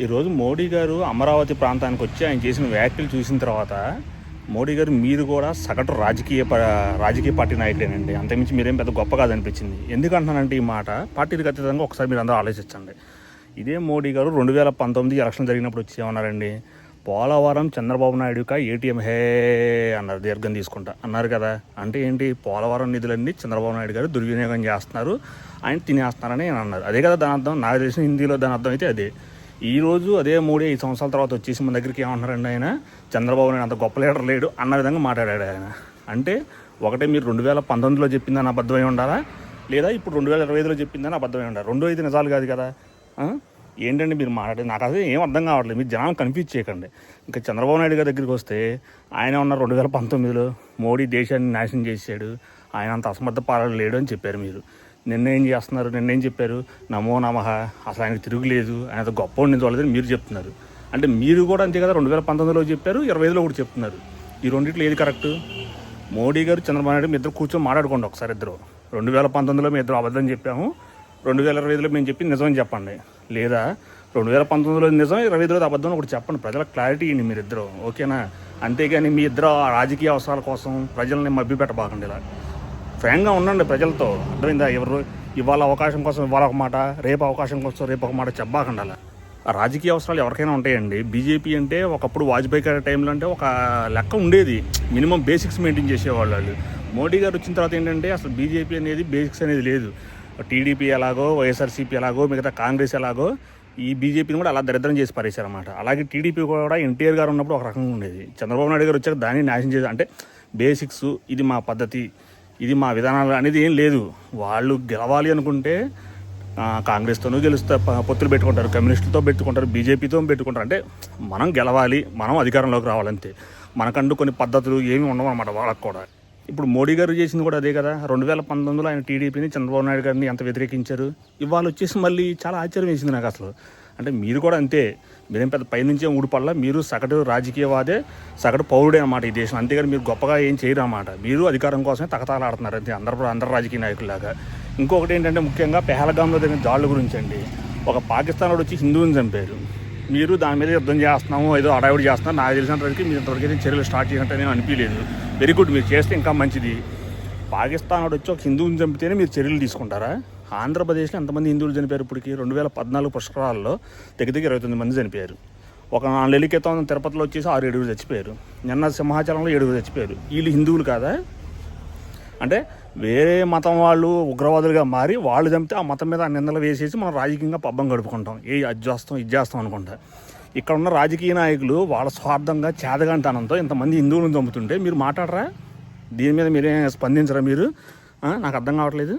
ఈరోజు మోడీ గారు అమరావతి ప్రాంతానికి వచ్చి ఆయన చేసిన వ్యాఖ్యలు చూసిన తర్వాత మోడీ గారు మీరు కూడా సగటు రాజకీయ ప- రాజకీయ పార్టీ నాయకుడేనండి అంతకుమించి మీరేం పెద్ద గొప్ప కాదనిపించింది. ఎందుకంటున్నానంటే ఈ మాట? పార్టీకి అతీతంగా ఒకసారి మీరు అందరూ ఆలోచించండి. ఇదే మోడీ గారు రెండు వేల పంతొమ్మిది ఎలక్షన్ జరిగినప్పుడు వచ్చి ఏమన్నారండి? పోలవరం చంద్రబాబు నాయుడుక ఏటీఎం హే అన్నారు దీర్ఘం తీసుకుంటా. అన్నారు కదా. అంటే ఏంటి? పోలవరం నిధులన్నీ చంద్రబాబు నాయుడు గారు దుర్వినియోగం చేస్తున్నారు. ఆయన తినేస్తున్నారని అన్నారు. అదే కదా దాని అర్థం నాకు తెలిసిన హిందీలో దాని అర్థం అయితే అదే. ఈరోజు అదే మూడే ఐదు సంవత్సరాల తర్వాత వచ్చేసి మన దగ్గరికి ఏమంటున్నారండి ఆయన? చంద్రబాబు నాయుడు అంత గొప్ప లీడర్ లేడు అన్న విధంగా మాట్లాడాడు ఆయన. అంటే ఒకటే మీరు రెండు వేల పంతొమ్మిదిలో చెప్పిందని అబద్ధమై ఉండాలా? లేదా ఇప్పుడు రెండు వేల ఇరవై ఐదులో చెప్పిందని అబద్ధమై ఉండాలి? రెండు ఐదు నిజాలు కాదు కదా. ఏంటండి మీరు మాట్లాడే నాకు అసలు ఏం అర్థం కావట్లేదు. మీరు జనాలు కన్ఫ్యూజ్ చేయకండి. ఇంకా చంద్రబాబు నాయుడు గారి దగ్గరికి వస్తే ఆయన ఉన్న రెండు వేల పంతొమ్మిదిలో. మోడీ దేశాన్ని నాశనం చేశాడు. ఆయన అంత అసమర్థ పాలన లేడు అని చెప్పారు మీరు. నిర్ణయం చేస్తున్నారు నిర్ణయం చెప్పారు? నమో నమః. అసలు ఆయనకు తిరుగులేదు. ఆయన గొప్ప నేను చూడలేదని మీరు చెప్తున్నారు. అంటే మీరు కూడా అంతే కదా రెండు వేల పంతొమ్మిదిలో చెప్పారు ఇరవై ఐదులో కూడా చెప్తున్నారు. ఈ రెండిట్లో ఏది కరెక్ట్? మోడీ గారు చంద్రబాబు నాయుడు మీ ఇద్దరు కూర్చొని మాట్లాడుకోండి ఒకసారి ఇద్దరు. రెండు వేల పంతొమ్మిదిలో మీ ఇద్దరు అబద్ధం చెప్పాము. రెండు వేల ఇరవై ఐదులో మేము చెప్పి నిజమని చెప్పండి. లేదా రెండు వేల పంతొమ్మిదిలో నిజం ఇరవై ఐదులో అబద్ధం ఒకటి చెప్పండి. ప్రజల క్లారిటీ ఇవ్వండి మీరిద్దరు. ఓకేనా? అంతేగాని మీ ఇద్దరు ఆ రాజకీయ అవసరాల కోసం ప్రజల్ని మభ్యపెట్టబాకండి ఇలా. ఫ్రాంక్గా ఉండండి ప్రజలతో. అర్థమైందా? ఎవరు ఇవాళ అవకాశం కోసం ఇవాళ ఒక మాట రేపు అవకాశం కోసం రేపు ఒక మాట చెప్పబాకండి అలా రాజకీయ అవసరాలు ఎవరికైనా ఉంటాయండి. బీజేపీ అంటే ఒకప్పుడు వాజ్పేయి గారి టైంలో అంటే ఒక లెక్క ఉండేది. మినిమం బేసిక్స్ మెయింటైన్ చేసేవాళ్ళు వాళ్ళు. మోడీ గారు వచ్చిన తర్వాత ఏంటంటే అసలు బీజేపీ అనేది బేసిక్స్ అనేది లేదు. టీడీపీ ఎలాగో వైఎస్ఆర్సీపీ ఎలాగో మిగతా కాంగ్రెస్ ఎలాగో ఈ బీజేపీని కూడా అలా దరిద్రం చేసి పారేశారన్నమాట. అలాగే టీడీపీ కూడా ఎన్టీఆర్ గారు ఉన్నప్పుడు ఒక రకంగా ఉండేది. చంద్రబాబు నాయుడు గారు వచ్చాక దాన్ని నాశనం చేసి అంటే బేసిక్స్ ఇది మా పద్ధతి. ఇది మా విధానాలు అనేది ఏం లేదు. వాళ్ళు గెలవాలి అనుకుంటే కాంగ్రెస్తోనూ గెలుస్తారు ప- పొత్తులు పెట్టుకుంటారు కమ్యూనిస్టులతో పెట్టుకుంటారు బీజేపీతో పెట్టుకుంటారు. అంటే మనం గెలవాలి మనం అధికారంలోకి రావాలంతే. మనకంటూ కొన్ని పద్ధతులు ఏమి ఉండవు అనమాట వాళ్ళకు కూడా. ఇప్పుడు మోడీ గారు చేసింది కూడా అదే కదా. రెండు వేల పంతొమ్మిదిలో ఆయన టీడీపీని చంద్రబాబు నాయుడు గారిని ఎంత వ్యతిరేకించారు. ఇవాళ వచ్చేసి మళ్ళీ చాలా ఆశ్చర్యం వేసింది నాకు అసలు. అంటే మీరు కూడా అంతే. మీరేం పెద్ద పైనుంచే ఊడిపల్ల మీరు సగటు రాజకీయవాదే సగటు పౌరుడే అన్నమాట ఈ దేశం. అంతేగాని మీరు గొప్పగా ఏం చేయరు అన్నమాట. మీరు అధికారం కోసమే తకతాలాడుతున్నారు అంతే అందరు అందరు రాజకీయ నాయకుల్లాగా. ఇంకొకటి ఏంటంటే ముఖ్యంగా పెహలగాంలో జరిగిన దాడుల గురించి అండి. ఒక పాకిస్తాన్ వాడు వచ్చి హిందువుని చంపారు. మీరు దాని మీద యుద్ధం చేస్తున్నాము ఏదో అడావిడి చేస్తున్నాం నాకు తెలిసినంతవరకు మీరు ఇంతవరకు అయితే చర్యలు స్టార్ట్ చేసినట్టు నేను అనిపించలేదు. వెరీ గుడ్ మీరు చేస్తే ఇంకా మంచిది. పాకిస్తాన్ వచ్చి ఒక హిందువుని చంపితేనే మీరు చర్యలు తీసుకుంటారా? ఆంధ్రప్రదేశ్లో ఎంతమంది హిందువులు చనిపోయారు ఇప్పటికి? రెండు వేల పద్నాలుగు పుష్కరాల్లో దగ్గర దగ్గర ఇరవై తొమ్మిది మంది చనిపోయారు. ఒక నాలుగేళ్ళ క్రితం తిరుపతిలో వచ్చేసి ఆరు ఏడుగురు చచ్చిపోయారు. నిన్న సింహాచలంలో ఏడుగురు చచ్చిపోయారు. వీళ్ళు హిందువులు కాదా? అంటే వేరే మతం వాళ్ళు ఉగ్రవాదులుగా మారి వాళ్ళు చంపితే ఆ మతం మీద ఆ నిందలు వేసేసి మనం రాజకీయంగా పబ్బం గడుపుకుంటాం. ఏ అది చేస్తాం ఇది చేస్తాం అనుకుంటా. ఇక్కడ ఉన్న రాజకీయ నాయకులు వాళ్ళ స్వార్థంగా చేదగంటనంతో ఇంతమంది హిందువులను చంపుతుంటే మీరు మాట్లాడరా? దీని మీద మీరేం స్పందించరా మీరు? నాకు అర్థం కావట్లేదు.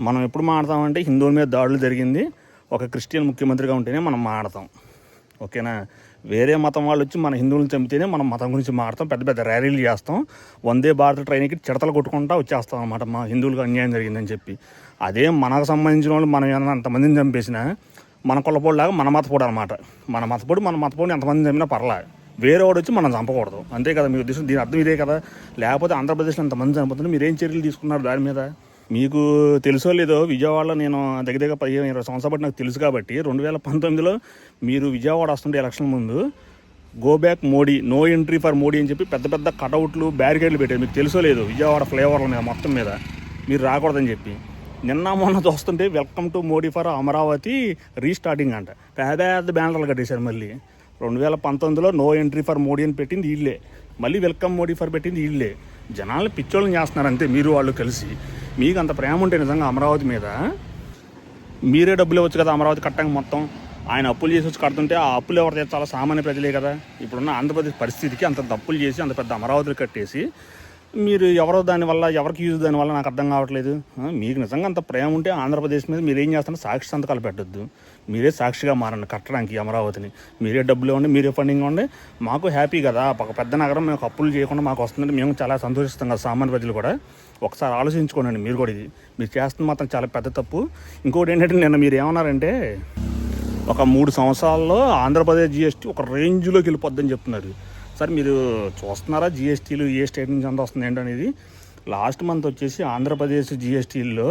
మనం ఎప్పుడు మాడతామంటే హిందువుల మీద దాడులు జరిగింది. ఒక క్రిస్టియన్ ముఖ్యమంత్రిగా ఉంటేనే మనం మాడతాం. ఓకేనా? వేరే మతం వాళ్ళు వచ్చి మన హిందువులను చంపితేనే మనం మతం గురించి మాడతాం. పెద్ద పెద్ద ర్యాలీలు చేస్తాం. వందే భారత్ ట్రైన్కి చిడతలు కొట్టుకుంటా వచ్చేస్తాం అన్నమాట. మా హిందువులకు అన్యాయం జరిగిందని చెప్పి. అదే మనకు సంబంధించిన వాళ్ళు మనం ఏమన్నా అంతమందిని చంపేసినా మన కొల్లపోడులాగా మన మతపోడు అనమాట మన మతపోడు మన మతపోడు ఎంతమంది చంపినా పర్లా. వేరే వాడు వచ్చి మనం చంపకూడదు. అంతే కదా మీ ఉద్దేశం? దీని అర్థం ఇదే కదా. లేకపోతే ఆంధ్రప్రదేశ్లో ఎంతమంది మీరు మీరేం చర్యలు తీసుకున్నారు దాని మీద? మీకు తెలుసో లేదో విజయవాడలో నేను దగ్గర దగ్గర పదిహేను ఇరవై సంవత్సరాలు బట్టి నాకు తెలుసు కాబట్టి రెండు వేల పంతొమ్మిదిలో మీరు విజయవాడ వస్తుంటే ఎలక్షన్ ముందు go back Modi no entry for Modi అని చెప్పి పెద్ద పెద్ద కటౌట్లు బ్యారికేడ్లు పెట్టారు. మీకు తెలుసో లేదు విజయవాడ ఫ్లేవర్ల మీద మొత్తం మీద. మీరు రాకూడదని చెప్పి. నిన్న మొన్న చూస్తుంటే welcome to Modi for Amaravati restarting అంట. పెద్ద పెద్ద బ్యానర్లు కట్టేశారు మళ్ళీ. రెండు వేల పంతొమ్మిదిలో నో ఎంట్రీ ఫర్ మోడీ అని పెట్టింది వీళ్ళే మళ్ళీ వెల్కమ్ మోడీ ఫర్ పెట్టింది వీళ్ళే జనాలు పిచ్చోళ్ళని చేస్తున్నారు అంతే మీరు వాళ్ళు కలిసి. మీకు అంత ప్రేమ ఉంటే నిజంగా అమరావతి మీద మీరే డబ్బులు ఇవ్వచ్చు కదా అమరావతి కట్టంగా మొత్తం. ఆయన అప్పులు చేసి వచ్చి కడుతుంటే ఆ అప్పులు ఎవరు తీర్చాలా సామాన్య ప్రజలే కదా. ఇప్పుడున్న ఆంధ్రప్రదేశ్ పరిస్థితికి అంత తప్పులు చేసి అంత పెద్ద అమరావతిని కట్టేసి మీరు ఎవరో దానివల్ల ఎవరికి యూజ్ దానివల్ల నాకు అర్థం కావట్లేదు. మీకు నిజంగా అంత ప్రేమ ఉంటే ఆంధ్రప్రదేశ్ మీద మీరు ఏం చేస్తున్నారు? సాక్షి సంతకాలు పెట్టద్దు. మీరే సాక్షిగా మారండి కట్టడానికి అమరావతిని. మీరే డబ్బులు ఇవ్వండి మీరే ఫండింగ్ ఇవ్వండి. మాకు హ్యాపీ కదా. ఒక పెద్ద నగరం మేము అప్పులు చేయకుండా మాకు వస్తుందంటే మేము చాలా సంతోషిస్తాం కదా సామాన్య ప్రజలు కూడా. ఒకసారి ఆలోచించుకోండి మీరు కూడా ఇది. మీరు చేస్తున్న మాత్రం చాలా పెద్ద తప్పు. ఇంకోటి ఏంటంటే నిన్న మీరు ఏమన్నారంటే ఒక మూడు సంవత్సరాల్లో ఆంధ్రప్రదేశ్ జిఎస్టీ ఒక రేంజ్లోకి వెళ్ళిపోద్దని చెప్తున్నారు. సార్ మీరు చూస్తున్నారా జిఎస్టీలు ఏ స్టేట్ నుంచి అంత వస్తుంది ఏంటనేది? లాస్ట్ మంత్ వచ్చేసి ఆంధ్రప్రదేశ్ జిఎస్టీల్లో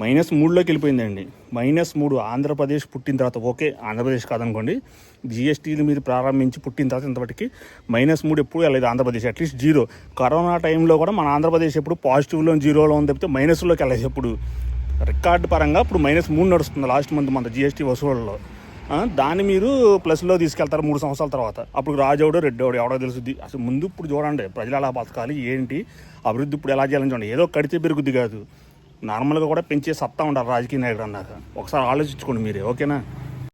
మైనస్ మూడులోకి వెళ్ళిపోయిందండి. మైనస్ మూడు ఆంధ్రప్రదేశ్ పుట్టిన తర్వాత ఓకే ఆంధ్రప్రదేశ్ కాదనుకోండి జిఎస్టీలు మీరు ప్రారంభించి పుట్టిన తర్వాత ఇంతవరకు మైనస్ మూడు ఎప్పుడు వెళ్ళలేదు ఆంధ్రప్రదేశ్ అట్లీస్ట్ జీరో. కరోనా టైంలో కూడా మన ఆంధ్రప్రదేశ్ ఎప్పుడు పాజిటివ్లో జీరోలో ఉంది తప్పితే మైనస్లోకి వెళ్ళలేదు ఎప్పుడు. రికార్డు పరంగా ఇప్పుడు మైనస్ మూడు నడుస్తుంది లాస్ట్ మంత్ మన జిఎస్టీ వసూళ్ళలో దాన్ని మీరు ప్లస్లో తీసుకెళ్తారు మూడు సంవత్సరాల తర్వాత. అప్పుడు రాజవుడు రెడ్డోడు ఎవడో తెలుసుద్ది. అసలు ముందు ఇప్పుడు చూడండి ప్రజలు ఎలా బతకాలి ఏంటి అభివృద్ధి ఇప్పుడు ఎలా చేయాలని చూడండి. ఏదో కడితే పెరుగుద్ది కాదు. నార్మల్గా కూడా పెంచే సత్తా ఉండాలి రాజకీయ నాయకుడు అన్నాక. ఒకసారి ఆలోచించుకోండి మీరే ఓకేనా?